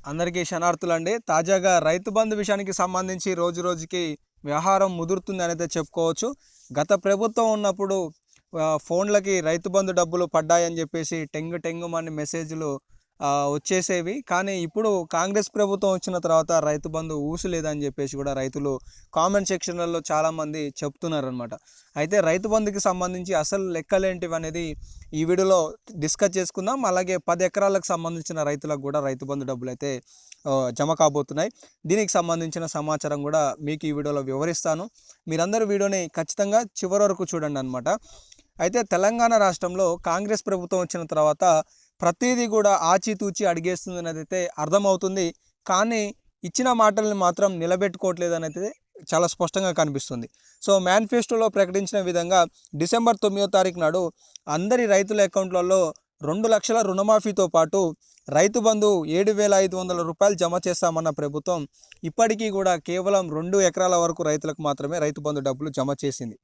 అందరికీ శనార్థులండి తాజాగా రైతు బంధు విషయానికి సంబంధించి రోజు రోజుకి వ్యవహారం ముదురుతుంది అనేది చెప్పుకోవచ్చు. గత ప్రభుత్వం ఉన్నప్పుడు ఫోన్లకి రైతు బంధు డబ్బులు పడ్డాయని చెప్పేసి టెంగు టెంగు మన మెసేజ్లు వచ్చేసేవి. కానీ ఇప్పుడు కాంగ్రెస్ ప్రభుత్వం వచ్చిన తర్వాత రైతు బంధు ఊసలేదని చెప్పేసి కూడా రైతులు కామెంట్ సెక్షన్లలో చాలామంది చెప్తున్నారనమాట అయితే రైతు బంధుకి సంబంధించి అసలు లెక్కలేంటివి అనేది ఈ వీడియోలో డిస్కస్ చేసుకుందాం. అలాగే పది ఎకరాలకు సంబంధించిన రైతులకు కూడా రైతు బంధు డబ్బులు అయితే జమ కాబోతున్నాయి. దీనికి సంబంధించిన సమాచారం కూడా మీకు ఈ వీడియోలో వివరిస్తాను. మీరందరూ వీడియోని ఖచ్చితంగా చివరి వరకు చూడండి అనమాట అయితే తెలంగాణ రాష్ట్రంలో కాంగ్రెస్ ప్రభుత్వం వచ్చిన తర్వాత ప్రతిదీ కూడా ఆచితూచి అడిగేస్తుంది అనేది అయితే అర్థమవుతుంది. కానీ ఇచ్చిన మాటల్ని మాత్రం నిలబెట్టుకోవట్లేదు అనేది చాలా స్పష్టంగా కనిపిస్తుంది. సో మేనిఫెస్టోలో ప్రకటించిన విధంగా డిసెంబర్ తొమ్మిదో తారీఖు నాడు అందరి రైతుల అకౌంట్లలో రెండు లక్షల రుణమాఫీతో పాటు రైతు బంధు ఏడు వేల ఐదు వందల రూపాయలు జమ చేస్తామన్న ప్రభుత్వం ఇప్పటికీ కూడా కేవలం రెండు ఎకరాల వరకు రైతులకు మాత్రమే రైతు బంధు డబ్బులు జమ చేసింది.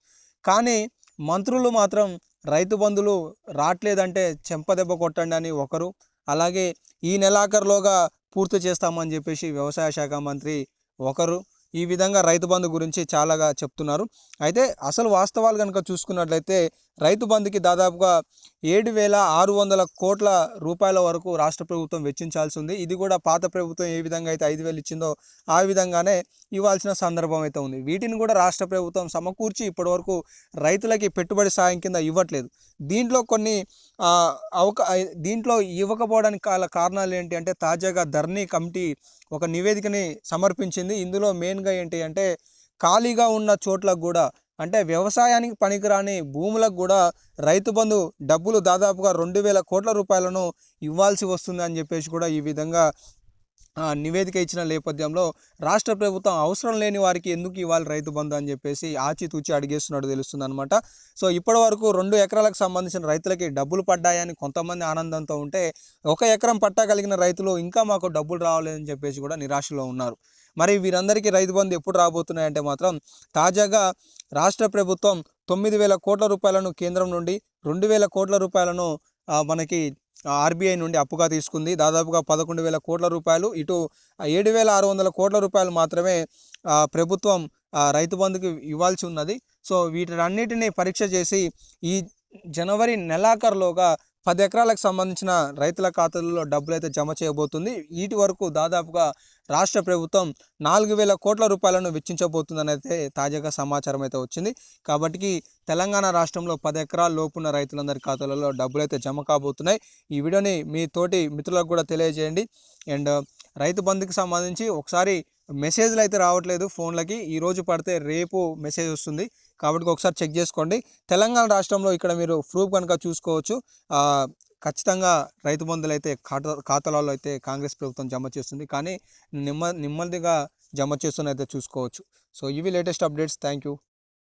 కానీ మంత్రులు మాత్రం రైతు బంధులు రావట్లేదంటే చెంపదెబ్బ కొట్టండి అని ఒకరు. అలాగే ఈ నెలాఖరులోగా పూర్తి చేస్తామని చెప్పేసి వ్యవసాయ శాఖ మంత్రి ఒకరు. ఈ విధంగా రైతు బంధు గురించి చాలాగా చెప్తున్నారు. అయితే అసలు వాస్తవాలు కనుక చూసుకున్నట్లయితే రైతు బంధుకి దాదాపుగా ఏడు వేల ఆరు వందల కోట్ల రూపాయల వరకు రాష్ట్ర ప్రభుత్వం వెచ్చించాల్సి ఉంది. ఇది కూడా పాత ప్రభుత్వం ఏ విధంగా అయితే ఐదు వేలు ఇచ్చిందో ఆ విధంగానే ఇవ్వాల్సిన సందర్భం అయితే ఉంది. వీటిని కూడా రాష్ట్ర ప్రభుత్వం సమకూర్చి ఇప్పటివరకు రైతులకి పెట్టుబడి సాయం కింద ఇవ్వట్లేదు. దీంట్లో కొన్ని అవక దీంట్లో ఇవ్వకపోవడానికి గల కారణాలు ఏంటి అంటే తాజాగా ధర్నీ కమిటీ ఒక నివేదికని సమర్పించింది. ఇందులో మెయిన్గా ఏంటి అంటే ఖాళీగా ఉన్న చోట్లకు కూడా అంటే వ్యవసాయానికి పనికిరాని భూములకు కూడా రైతు బంధు డబ్బులు దాదాపుగా రెండు వేల కోట్ల రూపాయలను ఇవ్వాల్సి వస్తుంది అని చెప్పేసి కూడా ఈ విధంగా నివేదిక ఇచ్చిన నేపథ్యంలో రాష్ట్ర ప్రభుత్వం అవసరం లేని వారికి ఎందుకు ఇవ్వాలి రైతు బంధు అని చెప్పేసి ఆచితూచి అడిగేస్తున్నట్టు తెలుస్తుంది అనమాట సో ఇప్పటి వరకు రెండు ఎకరాలకు సంబంధించిన రైతులకి డబ్బులు పడ్డాయని కొంతమంది ఆనందంతో ఉంటే ఒక ఎకరం పట్టా కలిగిన రైతులు ఇంకా మాకు డబ్బులు రావాలని చెప్పేసి కూడా నిరాశలో ఉన్నారు. మరి వీరందరికీ రైతు బంధు ఎప్పుడు రాబోతున్నాయంటే మాత్రం తాజాగా రాష్ట్ర ప్రభుత్వం తొమ్మిది వేల కోట్ల రూపాయలను కేంద్రం నుండి రెండు వేల కోట్ల రూపాయలను మనకి ఆర్బీఐ నుండి అప్పుగా తీసుకుంది. దాదాపుగా పదకొండు వేల కోట్ల రూపాయలు. ఇటు ఏడు వేల ఆరు వందల కోట్ల రూపాయలు మాత్రమే ప్రభుత్వం రైతు బంధుకి ఇవ్వాల్సి ఉన్నది. సో వీటన్నిటిని పరీక్ష చేసి ఈ జనవరి నెలాఖరులోగా పది ఎకరాలకు సంబంధించిన రైతుల ఖాతాల్లో డబ్బులు అయితే జమ చేయబోతుంది. వీటి వరకు దాదాపుగా రాష్ట్ర ప్రభుత్వం నాలుగు వేల కోట్ల రూపాయలను వెచ్చించబోతుందని అయితే తాజాగా సమాచారం అయితే వచ్చింది. కాబట్టి తెలంగాణ రాష్ట్రంలో పది ఎకరాల లోపున్న రైతులందరి ఖాతాలలో డబ్బులు అయితే జమ కాబోతున్నాయి. ఈ వీడియోని మీ తోటి మిత్రులకు కూడా తెలియజేయండి. అండ్ రైతు బంధుకి సంబంధించి ఒకసారి మెసేజ్లు అయితే రావట్లేదు ఫోన్లకి. ఈరోజు పడితే రేపు మెసేజ్ వస్తుంది. కాబట్టి ఒకసారి చెక్ చేసుకోండి. తెలంగాణ రాష్ట్రంలో ఇక్కడ మీరు ప్రూఫ్ కనుక చూసుకోవచ్చు ఖచ్చితంగా రైతు బంధువులు అయితే ఖాతా ఖాతాలలో అయితే కాంగ్రెస్ ప్రభుత్వం జమ చేస్తుంది. కానీ నిమ్మ నెమ్మదిగా జమ చేస్తున్న అయితే చూసుకోవచ్చు. సో ఇవి లేటెస్ట్ అప్డేట్స్. Thank you